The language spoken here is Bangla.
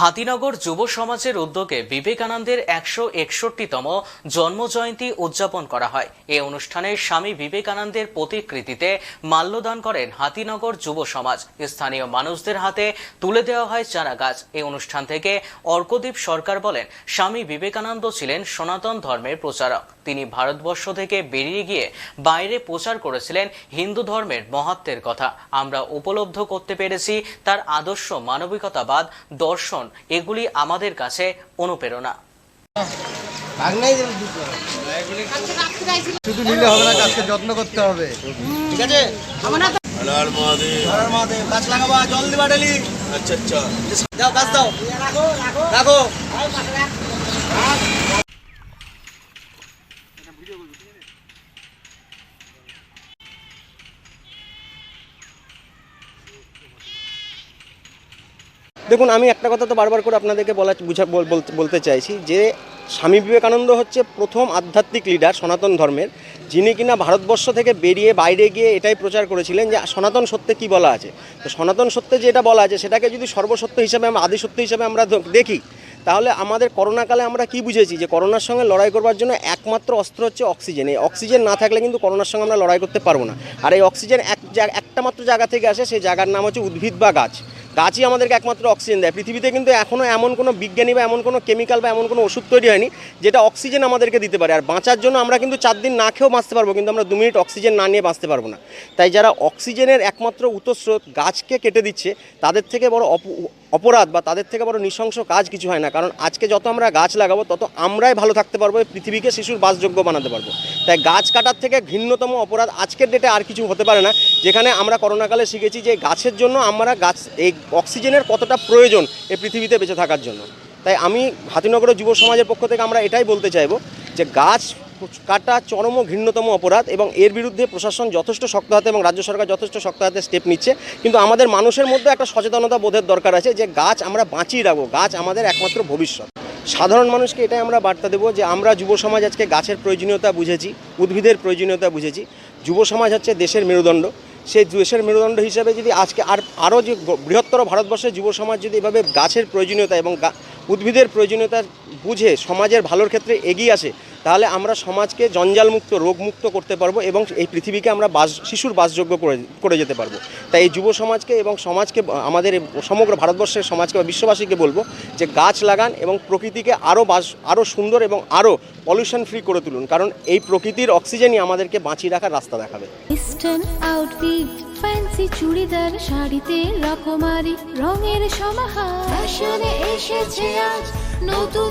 হাতিনগর যুব সমাজের উদ্যোগে বিবেকানন্দের একশো একষট্টিতম জন্মজয়ন্তী উদযাপন করা হয়। এই অনুষ্ঠানে স্বামী বিবেকানন্দের প্রতিকৃতিতে মাল্যদান করেন হাতিনগর যুব সমাজ। স্থানীয় মানুষদের হাতে তুলে দেওয়া হয় চারা গাছ এই অনুষ্ঠান থেকে অর্কদীপ সরকার বলেন, স্বামী বিবেকানন্দ ছিলেন সনাতন ধর্মের প্রচারক। তিনি ভারতবর্ষ থেকে বেরিয়ে গিয়ে বাইরে প্রচার করেছিলেন হিন্দু ধর্মের মহাত্মের কথা। আমরা উপলব্ধ করতে পেরেছি তার আদর্শ মানবিকতাবাদ, দর্শন এগুলি আমাদের কাছে অনুপ্রেরণা। শুধু নিলে হবে না গাছকে যত্ন করতে হবে। ঠিক আছে? গাছ লাগাবা জল দিবা ডেলি। আচ্ছা আচ্ছা। যাও গাছ দাও। রাখো। দেখুন, আমি একটা কথা তো বারবার করে আপনাদেরকে বলা, বুঝা, বল- বলতে- চাইছি যে, স্বামী বিবেকানন্দ হচ্ছে প্রথম আধ্যাত্মিক লিডার সনাতন ধর্মের, যিনি কিনা ভারতবর্ষ থেকে বেরিয়ে বাইরে গিয়ে এটাই প্রচার করেছিলেন যে, সনাতন সত্যে কি বলা আছে? তো সনাতন সত্যে যেটা বলা আছে, সেটাকে যদি সর্বসত্য হিসাবে আমরা আদি সত্য হিসাবে আমরা দেখি, তাহলে আমাদের করোনাকালে আমরা কি বুঝেছি? যে, করোনার সঙ্গে লড়াই করবার জন্য একমাত্র অস্ত্র হচ্ছে অক্সিজেন। এই অক্সিজেন না থাকলে কিন্তু করোনার সঙ্গে আমরা লড়াই করতে পারব না। আর এই অক্সিজেন এক একটা মাত্র জায়গা থেকে আসে, সেই জায়গার নাম হচ্ছে উদ্ভিদ বা গাছ। গাছই আমাদেরকে একমাত্র অক্সিজেন দেয়। পৃথিবীতে কিন্তু এখনও এমন কোনো বিজ্ঞানী বা এমন কোনো কেমিক্যাল বা এমন কোনো ওষুধ তৈরি হয়নি, যেটা অক্সিজেন আমাদেরকে দিতে পারে। আর বাঁচার জন্য আমরা কিন্তু চার দিন না খেয়েও বাঁচতে পারব, কিন্তু আমরা দু মিনিট অক্সিজেন না নিয়ে বাঁচতে পারব না। তাই যারা অক্সিজেনের একমাত্র উতস্রোত গাছকে কেটে দিচ্ছে, তাদের থেকে বড় অপরাধ বা তাদের থেকে বড় নৃশংস কাজ কিছু হয় না। কারণ আজকে যত আমরা গাছ লাগাবো, তত আমরাই ভালো থাকতে পারব, এই পৃথিবীকে শিশুর বাসযোগ্য বানাতে পারব। তাই গাছ কাটার থেকে ঘৃণ্যতম অপরাধ আজকের ডেটে আর কিছু হতে পারে না। যেখানে আমরা করোনাকালে শিখেছি যে গাছের জন্য আমরা গাছ, এই অক্সিজেনের কতটা প্রয়োজন এই পৃথিবীতে বেঁচে থাকার জন্য। তাই আমি হাতিনগরের যুব সমাজের পক্ষ থেকে আমরা এটাই বলতে চাইব যে গাছ কাটা চরম ঘৃণ্যতম অপরাধ এবং এর বিরুদ্ধে প্রশাসন যথেষ্ট শক্ত হাতে এবং রাজ্য সরকার যথেষ্ট শক্ত হাতে স্টেপ নিচ্ছে। কিন্তু আমাদের মানুষের মধ্যে একটা সচেতনতা বোধের দরকার আছে যে গাছ আমরা বাঁচিয়ে রাখব, গাছ আমাদের একমাত্র ভবিষ্যৎ। সাধারণ মানুষকে এটাই আমরা বার্তা দেবো যে আমরা যুব সমাজ আজকে গাছের প্রয়োজনীয়তা বুঝেছি, উদ্ভিদের প্রয়োজনীয়তা বুঝেছি। যুব সমাজ হচ্ছে দেশের মেরুদণ্ড। সেই দেশের মেরুদণ্ড হিসাবে যদি আজকে আর আরও যে বৃহত্তর ভারতবর্ষের যুব সমাজ যদি এভাবে গাছের প্রয়োজনীয়তা এবং উদ্ভিদের প্রয়োজনীয়তা বুঝে সমাজের ভালোর ক্ষেত্রে এগিয়ে আসে তাহলে আমরা সমাজকে জঞ্জালমুক্ত, রোগমুক্ত করতে পারব এবং এই পৃথিবীকে আমরা বাস, শিশুর বাসযোগ্য করে করে যেতে পারব। তাই এই যুব সমাজকে এবং সমাজকে, আমাদের সমগ্র ভারতবর্ষের সমাজকে বা বিশ্ববাসীকে বলব যে গাছ লাগান এবং প্রকৃতিকে আরও বাস আরও সুন্দর এবং আরও পলিউশন ফ্রি করে তুলুন। কারণ এই প্রকৃতির অক্সিজেনই আমাদেরকে বাঁচিয়ে রাখার রাস্তা দেখাবে। ফ্যান্সি চুড়িদার, শাড়িতে রকমারি, রঙের সমাহার। এসেছে আজ নতুন